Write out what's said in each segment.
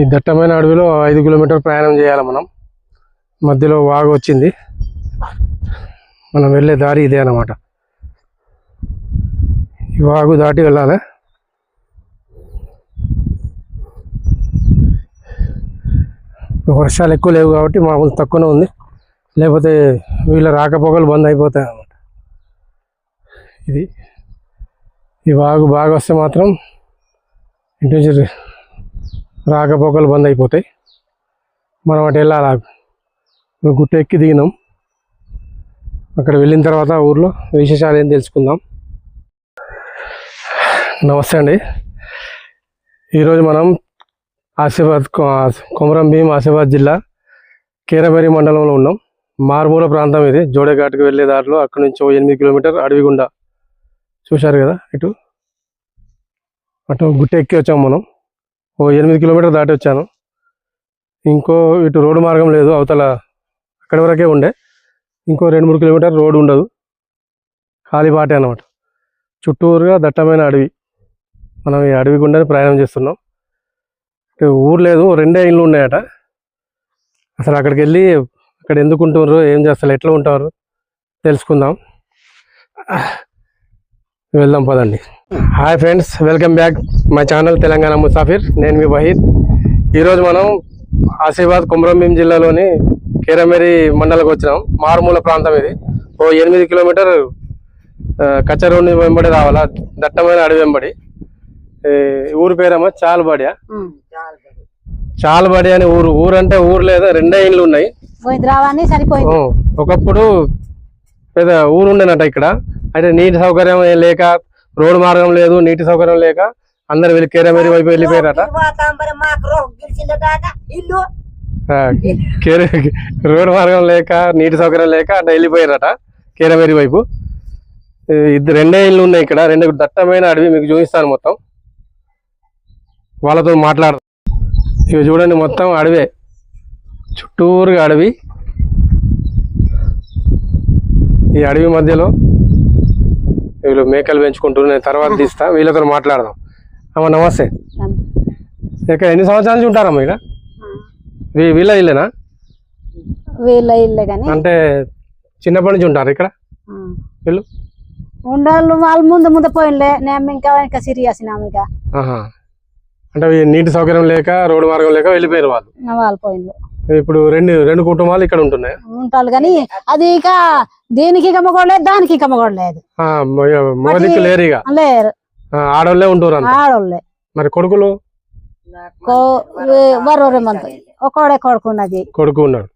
ఈ దట్టమైన అడవిలో ఐదు కిలోమీటర్ ప్రయాణం చేయాలి మనం. మధ్యలో వాగు వచ్చింది. మనం వెళ్ళే దారి ఇదే అన్నమాట. ఈ వాగు దాటి వెళ్ళాలి. వర్షాలు ఎక్కువ లేవు కాబట్టి మామూలు తక్కువనే ఉంది. లేకపోతే వీళ్ళ రాకపోకలు బంద్ అయిపోతాయి అన్నమాట. ఇది. ఈ వాగు బాగా వస్తే మాత్రం ఇంటి నుంచి రాకపోకలు బంద్ అయిపోతాయి. మనం అటు వెళ్ళాలి? ఇప్పుడు గుట్ట ఎక్కి దిగినాం. అక్కడ వెళ్ళిన తర్వాత ఊర్లో విశేషాలు ఏం తెలుసుకుందాం. నమస్తే అండి. ఈరోజు మనం ఆసిఫాబాద్ కొమరం భీం ఆసిఫాబాద్ జిల్లా కీరబేరి మండలంలో ఉన్నాం. మారుమూల ప్రాంతం ఇది. జోడేఘాట్కి వెళ్ళే దారిలో అక్కడి నుంచి ఓ ఎనిమిది కిలోమీటర్ అడవి గుండా చూశారు కదా ఇటు? అటు గుట్ట ఎక్కి వచ్చాం మనం. ఓ ఎనిమిది కిలోమీటర్ దాటి వచ్చాను. ఇంకో ఇటు రోడ్డు మార్గం లేదు అవతల అక్కడి వరకే ఉండే. ఇంకో రెండు మూడు కిలోమీటర్ రోడ్డు ఉండదు. ఖాళీ బాటే అనమాట చుట్టూరుగా దట్టమైన అడవి. మనం ఈ అడవి గుండా ప్రయాణం చేస్తున్నాం. ఊరు లేదు రెండే ఇళ్ళు ఉన్నాయట. అసలు అక్కడికి వెళ్ళి అక్కడ ఎందుకు ఉంటున్నారు ఏం చేస్తారు ఎట్లా ఉంటారు తెలుసుకుందాం. వెళ్దాం పదండి. Hi friends welcome back. My channel Telangana Musafir నేను మీ వహీద్. ఈరోజు మనం ఆసిఫాబాద్ కుమ్రంభీం జిల్లాలోని కేరమేరి మండలకు వచ్చినాం. మారుమూల ప్రాంతం ఇది. ఓ ఎనిమిది కిలోమీటర్ ఆ, కచ్చా రోడ్డు వెంబడి రావాలా? దట్టమైన అడవి వెంబడి. ఊరు పేరేమో చాలబడియా. చాలబడి. అని ఊరు. ఊరు అంటే ఊరు లేదా? రెండే ఇండ్లు ఉన్నాయి. ఒకప్పుడు పెద్ద ఊరు ఉండేనట ఇక్కడ. అయితే నీటి సౌకర్యం లేక రోడ్డు మార్గం లేదు నీటి సౌకర్యం లేక అందరు వెళ్ళి కేరమేరి వైపు వెళ్ళిపోయారట? కేర రోడ్డు మార్గం లేక నీటి సౌకర్యం లేక అట్లా వెళ్ళిపోయారట కేరమేరి వైపు. ఇద్దరు రెండే ఇల్లు ఉన్నాయి ఇక్కడ రెండు దట్టమైన అడవి మీకు చూపిస్తాను మొత్తం. వాళ్ళతో మాట్లాడదాం ఇక చూడండి మొత్తం అడవే. చుట్టూరుగా అడవి. ఈ అడవి మధ్యలో వీళ్ళు మేకలు పెంచుకుంటూ నేను తర్వాత తీస్తా వీళ్ళతో మాట్లాడదాం. అమ్మ నమస్తే. ఇక్కడ ఎన్ని సంవత్సరాల నుంచి ఉంటారమ్మా ఇక్కడ? వీళ్ళ ఇల్లేనా? వీళ్ళ ఇల్లే కానీ. అంటే చిన్నప్పటి నుంచి ఉంటారు ఇక్కడ? వీళ్ళు? ఉండాలి వాళ్ళు ముందు ముందు పోయినలే. నేను ఇంకా ఇంకా సిరియాసినాము ఇక. అంటే నీటి సౌకర్యం లేక రోడ్డు మార్గం లేక వెళ్ళిపోయారు వాళ్ళు? వాళ్ళు పోయినలు. ఇప్పుడు రెండు రెండు కుటుంబాలు ఇక్కడ ఉంటున్నాయి? ఉంటారు కానీ అది ఇక దీనికి ఇక మగోడలేదు దానికి ఇక మగోడలేదు లేరు లేరు. ఆడోళ్ళే ఉంటారు ఆడోళ్ళే. మరి కొడుకులు? మంత. ఒకడే కొడుకున్నది కొడుకు ఉన్నాడు.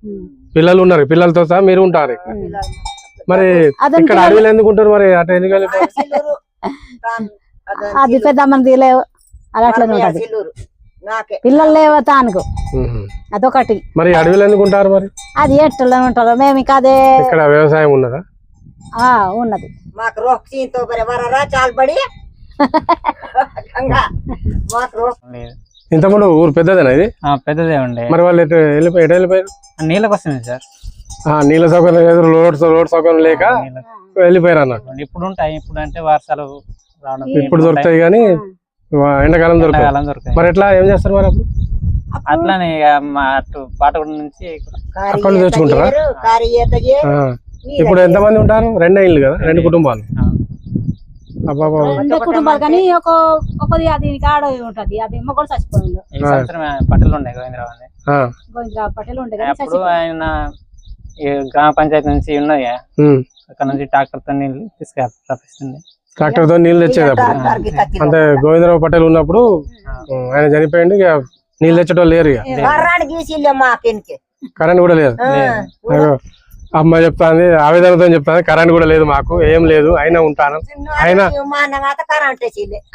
పిల్లలు ఉన్నారు. పిల్లలతో సహా మీరు ఉంటారు. మరి ఇక్కడ అడవిలో ఎందుకు ఉంటారు మరి? అటు ఎందుకు అది పెద్ద మంది లేవు అది అట్లనే. ఉంటది. పిల్లలు లేవు తానుకు. అదొకటి. మరి అడవిలో ఎందుకు ఉంటారు మరి? అది ఎట్లా ఉంటారు? మేము ఇంకా అదే ఇక్కడ వ్యవసాయం ఉన్నదా? ఆ ఉన్నది. మాకు రోగ సీన్తో బరే వరరా రోగ లేదు ఇంతకుముందు ఊరు పెద్దదేనా ఇది? ఆ, పెద్దదే ఉండే. మరి వాళ్ళు ఎటు వెళ్ళిపోయి ఎటు వెళ్ళిపోయారు? నీళ్ళకి వస్తుంది సార్. ఆ, నీళ్ళ సౌకర్యం లేదు రోడ్ రోడ్ సౌకర్యం లేక వెళ్ళిపోయారు అన్నట్టు. ఇప్పుడు ఉంటాయి ఇప్పుడు అంటే వర్షాలు రావడం ఇప్పుడు దొరుకుతాయి కానీ ఎండాకాలం దొరుకుతాయి. మరి ఎట్లా ఏం చేస్తారు మరి అప్పుడు? అట్లానే అటు పాటగూడ నుంచి కారి అక్కడ తెచ్చుకుంటారా? ఇప్పుడు ఎంతమంది ఉంటారు? రెండే ఇల్లు కదా రెండు కుటుంబాలు. కుటుంబాలు కానీ ఒక ఒకది అది ఆడ ఉంటది. అది మొగడు చచ్చిపోయిండు. ఈ సంవత్సరం పట్టెలు ఉండే గోవిందరావు అని ఆ, గోవిందరావు పటేల్ ఉండే కానీ అప్పుడు ఆయన ఈ గ్రామ పంచాయతీ నుంచి ఉన్నది. అక్కడ నుంచి ట్రాక్టర్తో నీళ్ళు తీసుకెళ్ళిస్తుంది ట్రాక్టర్తో నీళ్ళు తెచ్చేది అప్పుడు. టాక్టర్కి కత్తిలో. అంటే గోవిందరావు పటేల్ ఉన్నప్పుడు ఆయన చనిపోయిండు ఇక నీళ్ళు తెచ్చడం లేరు ఇక. కరెంట్ కూడా లేదు. అమ్మాయి చెప్తాంది ఆవేదనతో చెప్తాను కరెంట్ కూడా లేదు మాకు ఏం లేదు అయినా ఉంటాను. అయినా-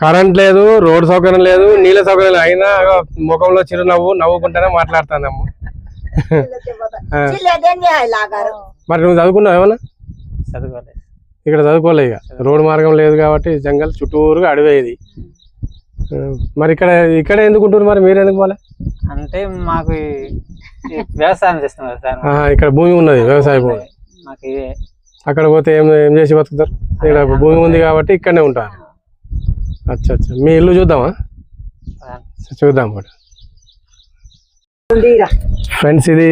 కరెంట్ లేదు రోడ్ సౌకర్యం లేదు నీళ్ళ సౌకర్యం లేదు. అయినా ముఖంలో చిరునవ్వు నవ్వుకుంటేనే లాగారు. మరి నువ్వు చదువుకున్నావు ఏమన్నా? చదువుకోలేదు. ఇక్కడ చదువుకోలే ఇక. రోడ్డు మార్గం లేదు కాబట్టి జంగల్ చుట్టూరుగా అడవే ఇది ఆ, మరి ఇక్కడ ఇక్కడ ఎందుకు ఉంటారు మరి? మీరు ఎందుకు పోలే? అంటే మాకు వ్యవసాయం చేస్తున్నారు సార్. ఇక్కడ భూమి ఉన్నది వ్యవసాయ భూమి. మాకు ఇవే అక్కడ పోతే ఏం ఏం చేసి బతుకుతారు? ఇక్కడ భూమి ఉంది కాబట్టి ఇక్కడనే ఉంటారు. అచ్చా అచ్చా. మీ ఇల్లు చూద్దామా? చూద్దాం ఉందిరా. ఫ్రెండ్స్ ఇది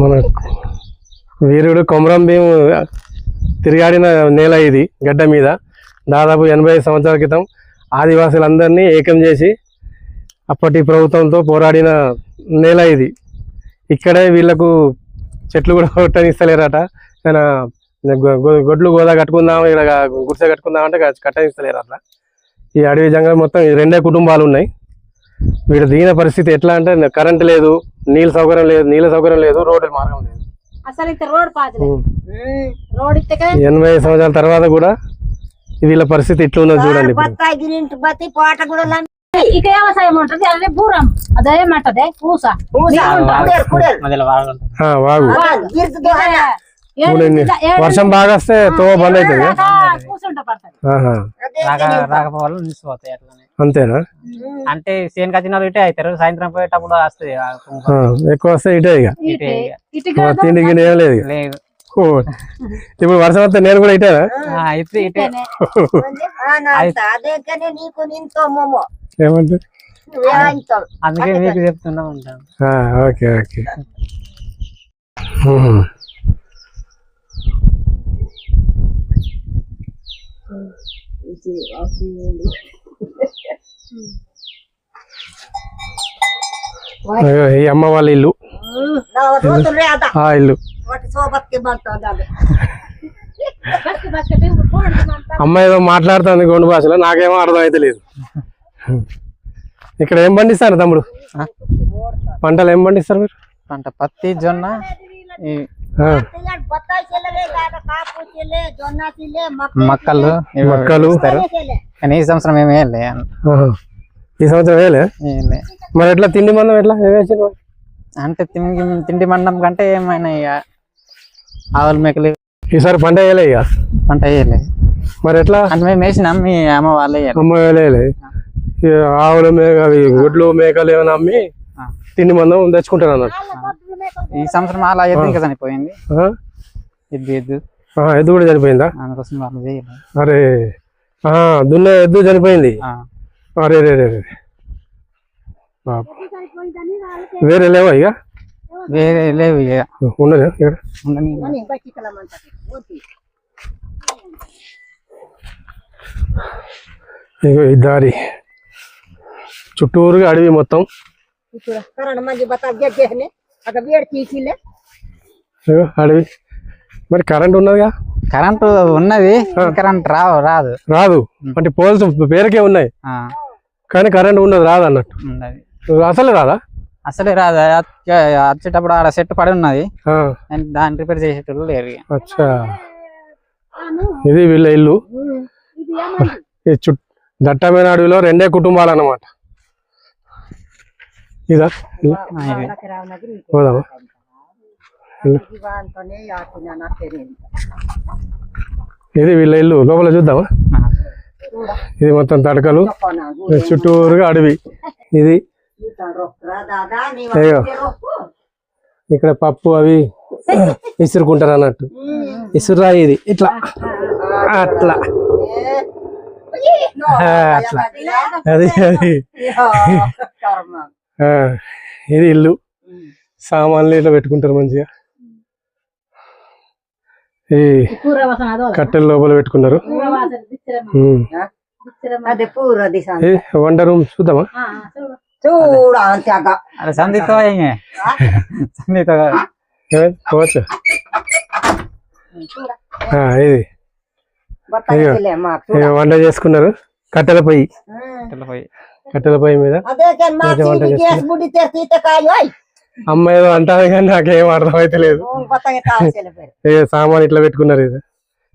మన వీరుడు కొమరం భీం తిరిగాడిన నేల ఇది గడ్డ మీద. దాదాపు ఎనభై ఐదు సంవత్సరాల క్రితం ఆదివాసులందరినీ ఏకం చేసి అప్పటి ప్రభుత్వంతో పోరాడిన నేల ఇది. ఇక్కడే వీళ్ళకు చెట్లు కూడా కొట్టనిస్తలేరట. ఆయన గొడ్లు గోదా కట్టుకుందాం ఇక్కడ గుడిసె కట్టుకుందాం అంటే కట్టనిస్తలేరు అట్లా ఈ అడవి జంగల్ మొత్తం ఈ రెండే కుటుంబాలు ఉన్నాయి. వీడు దిగిన పరిస్థితి ఎట్లా అంటే కరెంట్ లేదు నీళ్ళ సౌకర్యం లేదు నీళ్ళ సౌకర్యం లేదు రోడ్డు మార్గం లేదు. ఎనభై సంవత్సరాల తర్వాత కూడా వీళ్ళ పరిస్థితి ఇట్లా ఉన్నది చూడండి. ఇక వ్యవసాయం ఉంటది అదే పూస. పూస, వాగు. అదే. ఇంచుల- ఏడు వర్షం బాగా వస్తే తో బంద్ అవుతుంది అంతేనా. అంటే సేన్ వాళ్ళు ఇటే అవుతారు సాయంత్రం పోయేటప్పుడు వస్తుంది ఎక్కువ వస్తే ఇటే ఇక. తిండి గిన్నె ఏం లేదు. ఇప్పుడు వర్షం వస్తే నేను కూడా ఇటేనా? ఆ, ఇటే. అంత. ఏమంటే అందుకే మీకు చెప్తున్నా ఉంటాను ఓకే ఓకే. ఈ అమ్మ వాళ్ళ ఇల్లు. ఆ ఇల్లు. వాటి సోబత్కి బంటుంది అది బస్కి బస్కి పోండి అంతా అమ్మ ఏదో మాట్లాడుతుంది గొండు భాషలో నాకేమో అర్థం అయితే లేదు ఇక్కడ ఏం పండిస్తారు తమ్ముడు? పంటలు ఏం పండిస్తారు మీరు పంట పత్తి జొన్న మక్కలు మక్కలు. కానీ ఈ సంవత్సరం ఏమి వేయలే. ఈ సంవత్సరం వేయలే. మరి ఎట్లా తిండి మందం ఎట్లా? అంటే తిండి తిండి మండం కంటే ఏమైనా ఇక ఆవులు మేకలు ఈసారి పంట వేయలే ఇక? పంట వేయలే. మరి ఎట్లా? అంటే మేము వేసినాం మీ అమ్మ వాళ్ళే. అమ్మ వేయలే. ఆవులు మేక గుడ్లు మేకలు ఏమైనా అమ్మి. తిండి మందం తెచ్చుకుంటారు అన్నట్టు ఈ సంవత్సరం అలా ఎద్దు ఇంకా చనిపోయింది? ఎద్దు ఎద్దు. ఎద్దు కూడా చనిపోయిందా? అందుకోసం వాళ్ళు అరే దున్న ఎద్దు చనిపోయింది. అరే రే రే రే. వేరే లేవా ఇక? వేరే లేవు ఇక. ఇక్కడ? ఉండని. ఇగో ఈ దారి. చుట్టూరుగా అడవి మొత్తం. అడవి. మరి కరెంట్ ఉన్నదిగా? కరెంటు ఉన్నది కరెంట్ రావు రాదు. రాదు. అంటే పోల్స్ పేరుకే ఉన్నాయి. కానీ కరెంట్ ఉన్నది రాదు అన్నట్టు అసలు రాదా? అసలే రాదు. వచ్చేటప్పుడు ఆడ సెట్ పడి ఉన్నది. దాన్ని రిపేర్ చేసేటోళ్ళు లేరు. అచ్చా. ఇది వీళ్ళ ఇల్లు. దట్టమైన అడవిలో రెండే కుటుంబాలు అన్నమాట ఇదా. పోదామా? వీళ్ళ ఇల్లు. లోపల చూద్దామా. ఇది మొత్తం తడకలు. చుట్టూరుగా అడవి. ఇది అయ్యో. ఇక్కడ పప్పు అవి ఇసురుకుంటారు అన్నట్టు. ఇసురా ఇది. ఇట్లా. అట్లా. అట్లా. అది అది. ఇది ఇల్లు. సామాన్లు ఇట్లా పెట్టుకుంటారు మంచిగా. ఈ కట్టెల లోపల పెట్టుకున్నారు. వంట రూమ్ చూద్దామా? అరే సంధితో సంధితో? పోవచ్చు ఇది వంట చేసుకున్నారు కట్టెల పొయ్యి పోయి కట్టెల పొయ్యి మీద అమ్మ ఏదో అంటారు కానీ నాకేం అర్థం అయితే లేదు సామాన్ ఇట్లా పెట్టుకున్నారు ఇది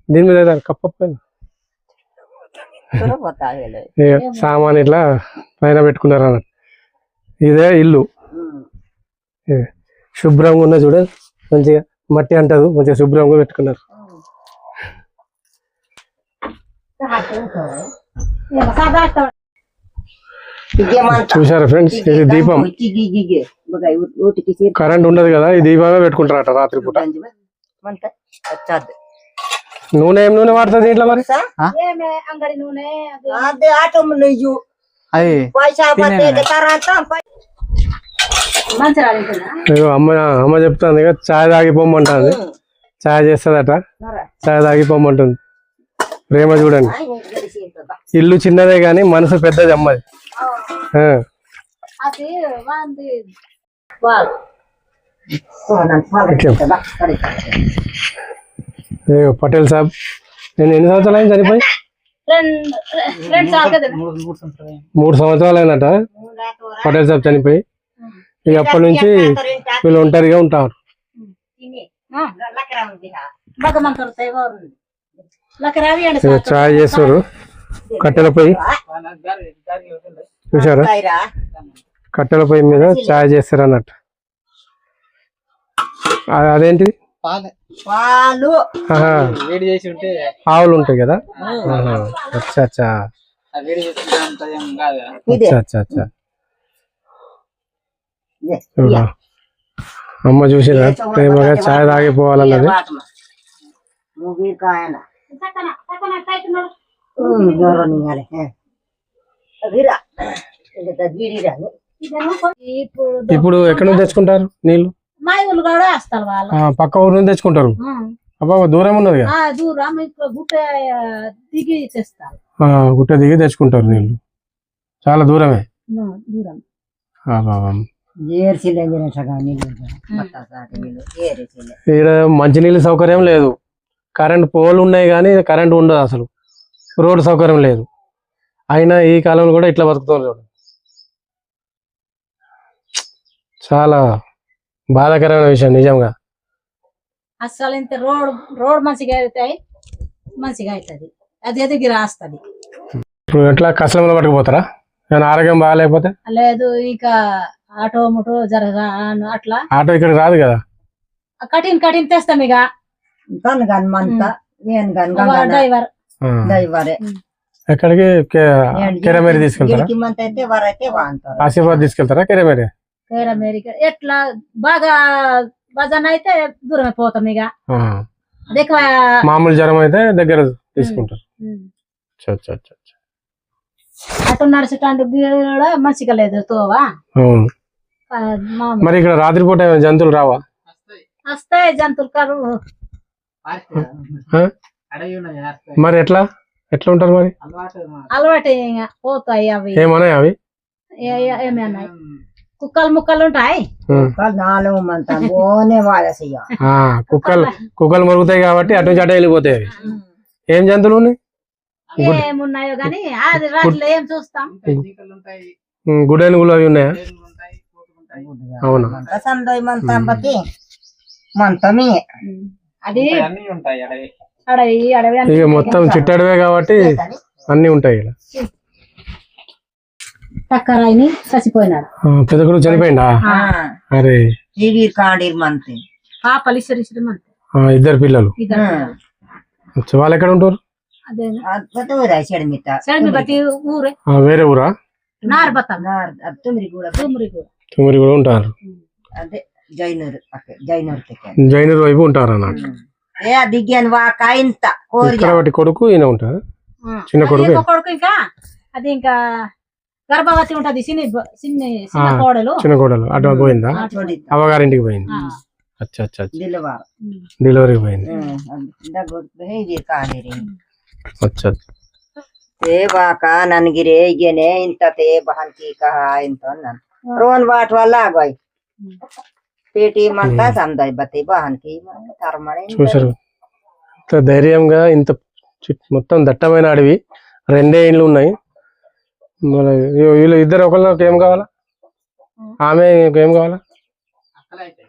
దీని మీద కప్ప సామాన్ ఇట్లా పైన పెట్టుకున్నారు అన్నట్టు ఇదే ఇల్లు. శుభ్రంగా ఉన్న చూడ మంచిగా మట్టి అంటదు మంచిగా శుభ్రంగా పెట్టుకున్నారు. చూసారా ఫ్రెండ్స్? ఇది దీపం. కరెంట్ ఉండదు కదా ఈ దీపమే పెట్టుకుంటారట రాత్రి పూట నూనె ఏం నూనె వాడుతుంది ఇంట్లో మరి? ఆటో అమ్మ అమ్మ చెప్తాంది ఇక చాయ్ తాగిపోమంటుంది. చాయ్ చేస్తుందట. చాయ్ తాగిపోమంటుంది. ప్రేమ చూడండి. ఇల్లు చిన్నదే కానీ మనసు పెద్దది అమ్మది. పటేల్ సాబ్ నేను ఎన్ని సంవత్సరాలు అయింది చనిపోయి? మూడు సంవత్సరాలు. అయిందట. పటేల్ సాబ్ చనిపోయి. ఇక అప్పటి నుంచి వీళ్ళు ఒంటరిగా ఉంటారు. చాయ్ చేస్తారు. కట్టెల పొయ్యి. చూసారా కట్టెల పొయ్యి మీద చాయ్ చేస్తారు అన్నట్టు అదేంటిది? పాలే. వేడి చేసి ఉంటే ఆవులు ఉంటాయి కదా? అచ్చా అచ్చా. అచ్చా అచ్చా. అమ్మ చూసిరా? ప్రేమగా చాయ్ తాగిపోవాలన్నది. ఇప్పుడు ఇప్పుడు ఎక్కడి నుంచి తెచ్చుకుంటారు నీళ్ళు మా ఊళ్ళు కూడా వేస్తారు వాళ్ళు. ఆ, పక్క ఊరు నుంచి తెచ్చుకుంటారు. అబ్బా దూరం ఉన్నది కదా. ఆ దూరం ఇక్కడ గుట్ట దిగి తెస్తారు. గుట్ట దిగి తెచ్చుకుంటారు నీళ్ళు చాలా దూరమే. దూరం. నీళ్ళు నీళ్ళు ఈడ మంచినీళ్ళ సౌకర్యం లేదు. కరెంట్ పోల్ ఉన్నాయి కానీ కరెంట్ ఉండదు అసలు. రోడ్డు సౌకర్యం లేదు. అయినా ఈ కాలంలో కూడా ఇట్లా బతుకుతుంది చూడు. చాలా బాధాకరమైన విషయం నిజంగా. అసలు ఇంత రోడ్ రోడ్ మంచిగా అవుతాయి మంచిగా అవుతుంది. అది ఎదిగి రాస్తుంది. ఇప్పుడు ఎట్లా కష్టంలో పట్టుకుపోతారా? నేను ఆరోగ్యం బాగాలేకపోతే? లేదు ఇంకా ఆటో ముటో జరగా అట్లా. ఆటో ఇక్కడికి రాదు కదా? కఠిన్ కఠిన్ తెస్తాం ఇక. Gun driver. ఎక్కడికి? కెరమేరి తీసుకెళ్తారా? ఆసిఫాబాద్ తీసుకెళ్తారా? కెరమేరి? అమెరికా ఎట్లా బాగా భజన అయితే దూరమే పోతాం ఇక. ఎక్కువ మామూలు జ్వరం అయితే దగ్గర తీసుకుంటారు. ఉమ్. అచ్చా, అచ్చా, అచ్చా, అచ్చా. అటు నడిచేటానికి కూడా మంచిగా లేదు తోవా? మరి ఇక్కడ రాత్రిపూట జంతువులు రావా? వస్తాయి. వస్తాయి జంతువులు వస్తాయి. మరి ఎట్లా? ఎట్లా ఉంటారు మరి? అలవాటు పోతాయి అవి. ఏమన్నాయి అవి? ఏమన్నాయి కుక్కలు ముక్కలు ఉంటాయి? ఉమ్. నాలుగు మంత ఓనే వాడసయ్య ఆ, కుక్కలు కుక్కలు మురుగుతాయి కాబట్టి అటు నుంచి అటే వెళ్ళిపోతాయి అవి. ఏం జంతువులు ఉన్నాయి? ఏమున్నాయో గాని అది రాత్రి ఏం చూస్తాం? గుడేనుగులు అవి ఉన్నాయా? అవునా? మంతమి అది అడవి. అడవి మొత్తం చిట్టడివే కాబట్టి అన్ని ఉంటాయి ఇక్కడ టక్కరాయిని చచ్చిపోయినాడు. పెదకుడు చనిపోయిందా అరే. పాపలు ఇద్దరు పిల్లలు. వాళ్ళు ఎక్కడ ఉంటారు? వేరే ఊరా? తుమ్మిరి కూడా ఉంటారు. అదే జైనూరు వైపు ఉంటారు అన్నట్టు కొడుకు ఈయన ఉంటారు చిన్న కొడుకు కొడుకు ఇంకా? అది ఇంకా గర్భవతి ఉంటది చిన్న కోడలు. అటు పోయిందా? అవగారింటికి పోయింది. డెలివరీ పోయింది. ఇంత తే ఇంత రోన్ వల్ల చూసారు ధైర్యంగా ఇంత మొత్తం దట్టమైన అడవి. రెండే ఇండ్లు ఉన్నాయి. వీళ్ళు ఇద్దరు ఒకళ్ళకి ఏం కావాలా? ఆమె ఏం కావాలా?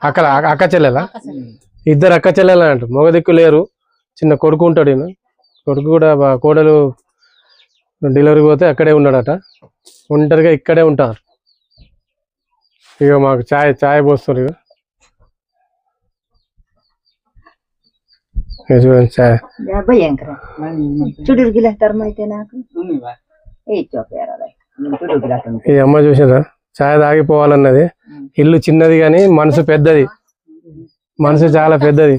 అక్క అక్క చెల్లెలా? ఇద్దరు అక్క చెల్లెలు అంటారు మగ దిక్కు లేరు. చిన్న కొడుకు ఉంటాడు ఈయన కొడుకు కూడా కోడలు డెలివరీ పోతే అక్కడే ఉన్నాడట. ఒంటరిగా ఇక్కడే ఉంటారు. ఇక మాకు చాయ్ చాయ్ పోస్తారు ఇక చూడండి భయంకర గిల తర్మైతే నాకు. ఏ ఈ అమ్మ చూసారా ఛాయ తాగిపోవాలన్నది. ఇల్లు చిన్నది కాని మనసు పెద్దది. మనసు చాలా పెద్దది.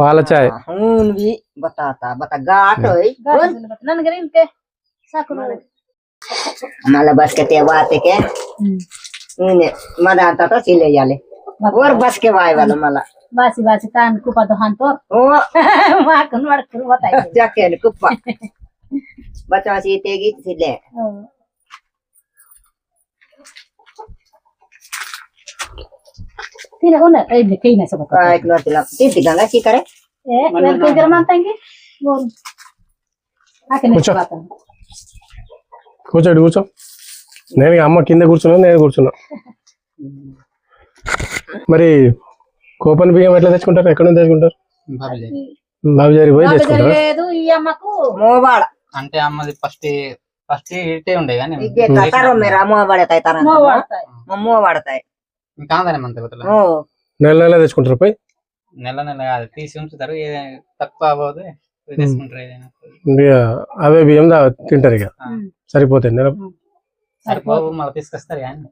పాల ఛాయ్ మళ్ళీ బస్కే వాతకే. మా దాంతో చీలేయాలి ఊరు బస్కే వాయవాళ్ళు మళ్ళా. బాసి బాసి తాను కుప్పతో దుహాన్తో మాకు నడకరు జాకేను కుప్ప. బచాసి తేగి సిల్లే Tira una, eh, que ina sa bata. Ay, no tira. Tinti ka nga sikare. Eh, mer ko gira man tangi. Bon. Akin na bata. కూర్చోడు కూర్చో నేను అమ్మ కింద కూర్చున్నా నేను కూర్చున్నా మరి కూపన్ బియ్యం ఎట్లా తెచ్చుకుంటారు ఎక్కడ నుంచి తెచ్చుకుంటారు బాబుజారి పోయి తెచ్చుకుంటారు అంటే అమ్మది ఫస్ట్ ఫస్ట్ ఇట్టే ఉండే కానీ కసారు మీరు అమ్మ నెల నెల తెచ్చుకుంటారు పోయి? నెల నెల కాదు తీసి ఉంచుతారు తక్కువ పోతే అవే బియ్యం తింటారు ఇక. సరిపోతాయి నెల. సరిపోవు మళ్ళీ తీసుకొస్తారు కానీ.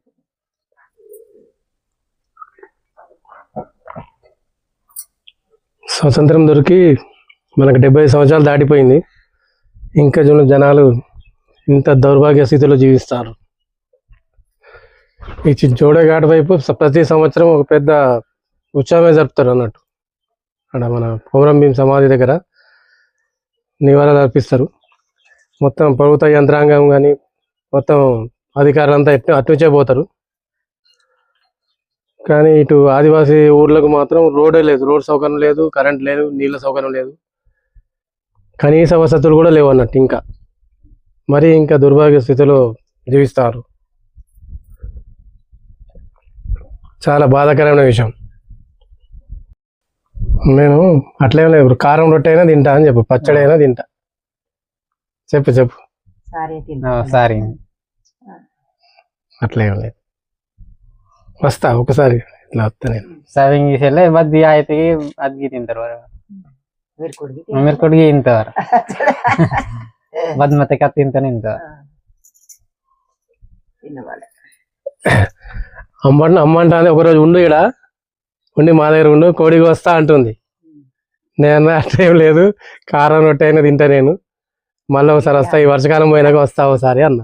స్వతంత్రం దొరికి మనకు డెబ్బై సంవత్సరాలు దాటిపోయింది. ఇంకా చూడ జనాలు ఇంత దౌర్భాగ్య స్థితిలో జీవిస్తారు. ఈ చి- జోడఘాట్ వైపు ప్రతి సంవత్సరం ఒక పెద్ద ఉత్సవమే జరుపుతారు అన్నట్టు. అక్కడ మన పౌరం భీం సమాధి దగ్గర నివాళులు అర్పిస్తారు. మొత్తం ప్రభుత్వ యంత్రాంగం కానీ మొత్తం అధికారులంతా ఎట్టు అటుచే పోతారు. కానీ ఇటు ఆదివాసీ ఊర్లకు మాత్రం రోడే లేదు. రోడ్ సౌకర్యం లేదు కరెంట్ లేదు నీళ్ళ సౌకర్యం లేదు. కనీస వసతులు కూడా లేవు అన్నట్టు ఇంకా. మరి ఇంకా దుర్భాగ్య స్థితిలో జీవిస్తారు. చాలా బాధాకరమైన విషయం. నేను అట్లేం లేదు. కారం రొట్టె అయినా తింటా అని చెప్పు. పచ్చడి అయినా తింటా. చెప్పు చెప్పు. సారీ అట్లేం లేదు. వస్తా ఒకసారి ఇట్లా వస్తా నేను. సర్వింగ్ చేసేలే బద్ది అయితే అది తింటారు ಮಿರ್ಕೊಡ್ಗಿ ಇಂತವ್ರ ಬದ್ ಮತ್ತೆ ಕತ್ ತಿಂತಾನೆ అమ్మంట అమ్మంటా ఒకరోజు ఉండు ఇక్కడ ఉండి మా దగ్గర ఉండు కోడికి వస్తా అంటుంది. నేను అట్లేం లేదు కారం రొట్టె అయినా తింటా నేను. మళ్ళీ ఒకసారి వస్తా ఈ వర్షకాలం పోయినాక వస్తా ఒకసారి అన్న.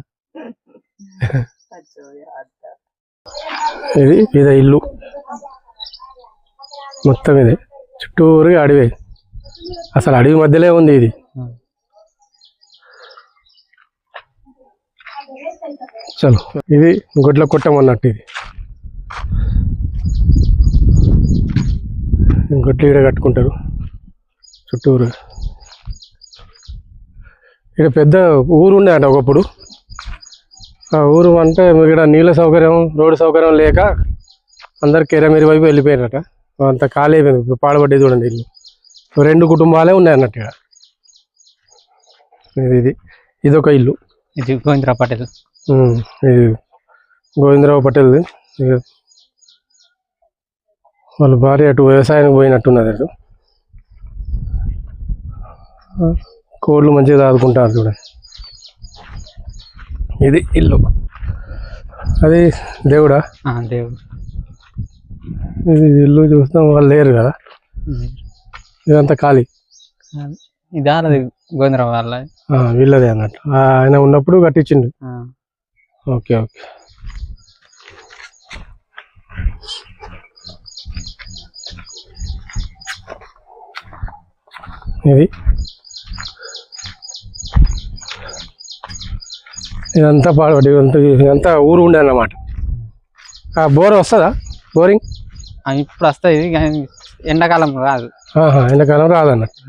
ఇది ఇదే ఇల్లు. మొత్తం ఇది. చుట్టూరుగా అడివే. అసలు అడవి మధ్యలో ఉంది ఇది. చలో ఇది గుడ్ల కుట్టం అన్నట్టు ఇది. గుడ్లు ఈడ కట్టుకుంటారు చుట్టూరు. ఇక్కడ పెద్ద ఊరు ఉండే అంట ఒకప్పుడు. ఆ ఊరు అంటే ఇక్కడ నీళ్ళ సౌకర్యం రోడ్డు సౌకర్యం లేక అందరు కెరమేరి వైపు వెళ్ళిపోయారట అంత ఖాళీ అయిపోయింది ఇప్పుడు పాడబడ్డది చూడండి ఇల్లు. రెండు కుటుంబాలే ఉన్నాయి అన్నట్టు ఇక్కడ ఇది ఇది ఇది ఒక ఇల్లు. ఇది గోవిందరావు పటేల్. ఇది గోవిందరావు పటేల్ది ఇక వాళ్ళ భార్య అటు వ్యవసాయానికి పోయినట్టున్నది అటు. కోళ్ళు మంచిగా దాదుకుంటారు చూడండి ఇది ఇల్లు. అది దేవుడా? దేవుడు. ఇది ఇల్లు చూస్తాం వాళ్ళు లేరు కదా. ఇదంతా ఖాళీ. ఇది గోవిందరావు వాళ్ళ ఆ, వీళ్ళదే అన్నట్టు. ఆయన ఉన్నప్పుడు కట్టించిండు. Okay okay. ఇది. ఇదంతా పాడబడి ఇదంతా ఊరు ఉండే అన్నమాట. ఆ బోర్ వస్తుందా? బోరింగ్? ఇప్పుడు వస్తుంది కానీ ఎండాకాలం రాదు ఎండాకాలం రాదన్నట్టు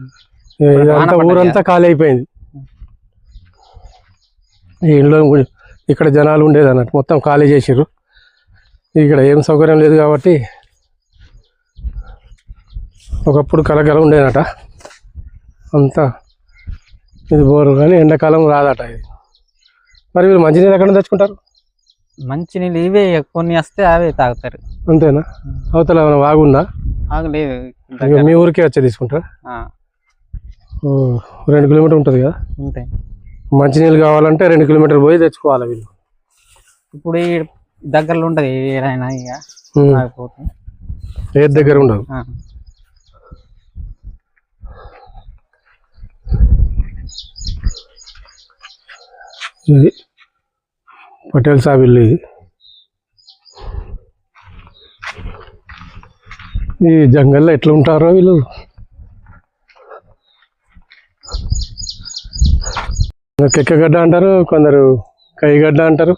ఇదంతా ఊరంతా ఖాళీ అయిపోయింది ఈ ఇంట్లో ఇక్కడ జనాలు ఉండేది అన్నట్టు మొత్తం ఖాళీ చేసిర్రు. ఇక్కడ ఏం సౌకర్యం లేదు కాబట్టి ఒకప్పుడు కలకల ఉండేదట. అంతా ఇది బోరు కానీ ఎండాకాలం రాదట ఇది. మరి మీరు మంచినీళ్ళు ఎక్కడ తెచ్చుకుంటారు? మంచి నీళ్ళు ఇవే కొన్ని వస్తే అవే తాగుతారు. అంతేనా? అవతల ఏమైనా వాగుందా? ఆగలేదు. మీ ఊరికే వచ్చి తీసుకుంటారా? రెండు కిలోమీటర్ ఉంటుంది కదా? ఉంటాయి. మంచినీళ్ళు కావాలంటే రెండు కిలోమీటర్లు పోయి తెచ్చుకోవాలి వీళ్ళు. ఇప్పుడు ఈ దగ్గరలో ఉంటది ఏదైనా ఇక ఏది దగ్గర ఉండదు. ఇది పటేల్ సాబ్ ఇల్లు ఇది. ఈ జంగల్లో ఎట్లా ఉంటారో వీళ్ళు? కెక్కగడ్డ అంటారు కొందరు కైగడ్డ అంటారు.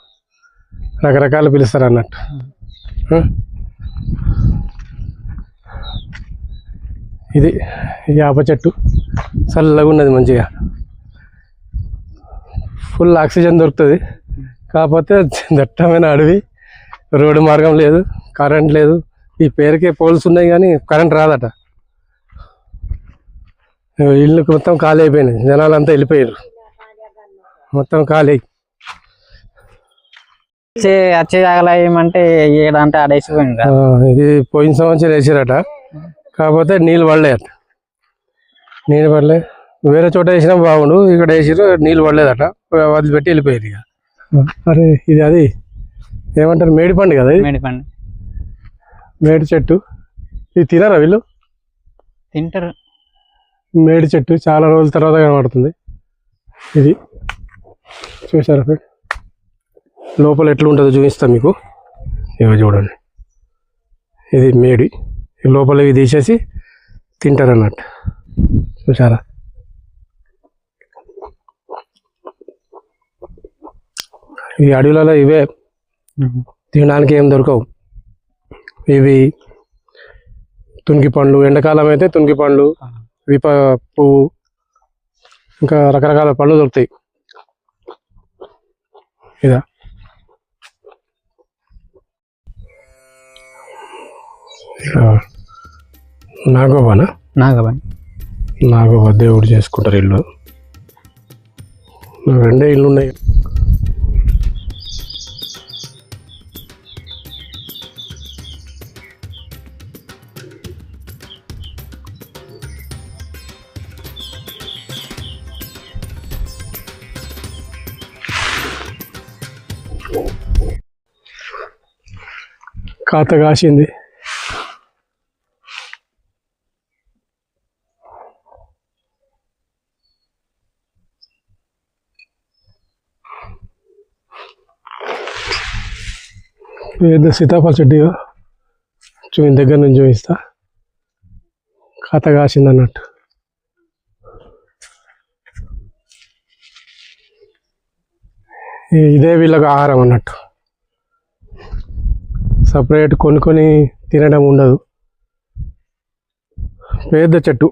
రకరకాలు పిలుస్తారు అన్నట్టు. ఇది యాప చెట్టు. చల్లగా ఉన్నది మంచిగా. ఫుల్ ఆక్సిజన్ దొరుకుతుంది. కాకపోతే దట్టమైన అడవి రోడ్డు మార్గం లేదు కరెంట్ లేదు. ఈ పేరుకే పోల్స్ ఉన్నాయి కానీ కరెంట్ రాదట. ఇల్లు మొత్తం ఖాళీ అయిపోయినాయి. జనాలు అంతా వెళ్ళిపోయారు. మొత్తం ఖాళీ. వచ్చే వచ్చే ఏమంటే ఏడంటే ఆడేసిపోయింది ఇది పోయిన సంవత్సరం వేసారట. కాకపోతే నీళ్ళు పడలేదట. నీళ్ళు పడలే. వేరే చోట వేసినా బాగుండు. ఇక్కడ వేసిరు నీళ్ళు పడలేదట. వదిలిపెట్టి వెళ్ళిపోయారు ఇక. అరే ఇది అది ఏమంటారు? మేడి పండు కదా ఇది? మేడిపండు మేడి చెట్టు. ఇది తినరా వీళ్ళు? తింటారు. మేడి చెట్టు చాలా రోజుల తర్వాత కనబడుతుంది. ఇది చూసారా ఫ్రెండ్? లోపల ఎట్లా ఉంటుందో చూపిస్తాం మీకు. ఇవి చూడండి. ఇది మేడి. లోపల ఇవి తీసేసి తింటారు అన్నట్టు చూసారా? ఈ అడవులలో ఇవే తినడానికి ఏం దొరకవు. ఇవి తునికి పండ్లు ఎండాకాలం అయితే తునికి పండ్లు విప పువ్వు ఇంకా రకరకాల పళ్ళు దొరుకుతాయి. ఇదా. నాగోబానా నాగబండి నాగోబా దేవుడు చేసుకుంటారు ఇల్లు. రెండే ఇల్లు ఉన్నాయి కాత కాసింది. పెద్ద సీతాఫల చెట్టు ఇగో. దగ్గర నుంచి చూపిస్తా. కథ కాసింది అన్నట్టు. ఇదే వీళ్ళకు ఆహారం అన్నట్టు. సపరేట్ కొనుక్కొని తినడం ఉండదు. పెద్ద చెట్టు.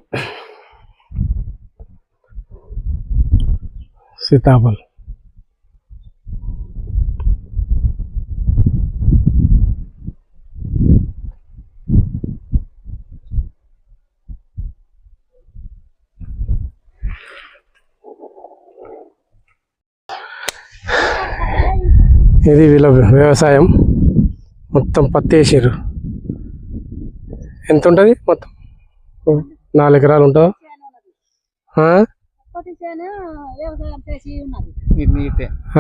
సీతాఫల్. ఇది వీళ్ళ వ్యవసాయం. మొత్తం పత్తి వేసారు ఎంత ఉంటుంది మొత్తం? నాలుగు ఎకరాలు ఉంటుందా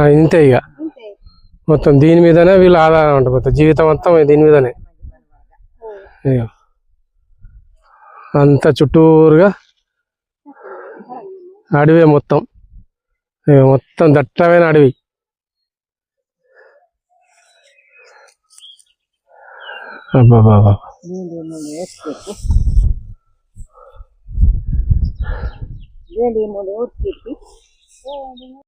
ఇంతే. ఇక. మొత్తం దీని మీదనే వీళ్ళ ఆధారం ఉంటుంది మొత్తం. జీవితం మొత్తం దీని మీదనే. అంత చుట్టూరుగా అడవే మొత్తం. మొత్తం దట్టమైన అడవి. అబ్బాబాబా నీళ్ళు నీళ్ళు వేసి పెట్టి వేడి మూడు ఉడికి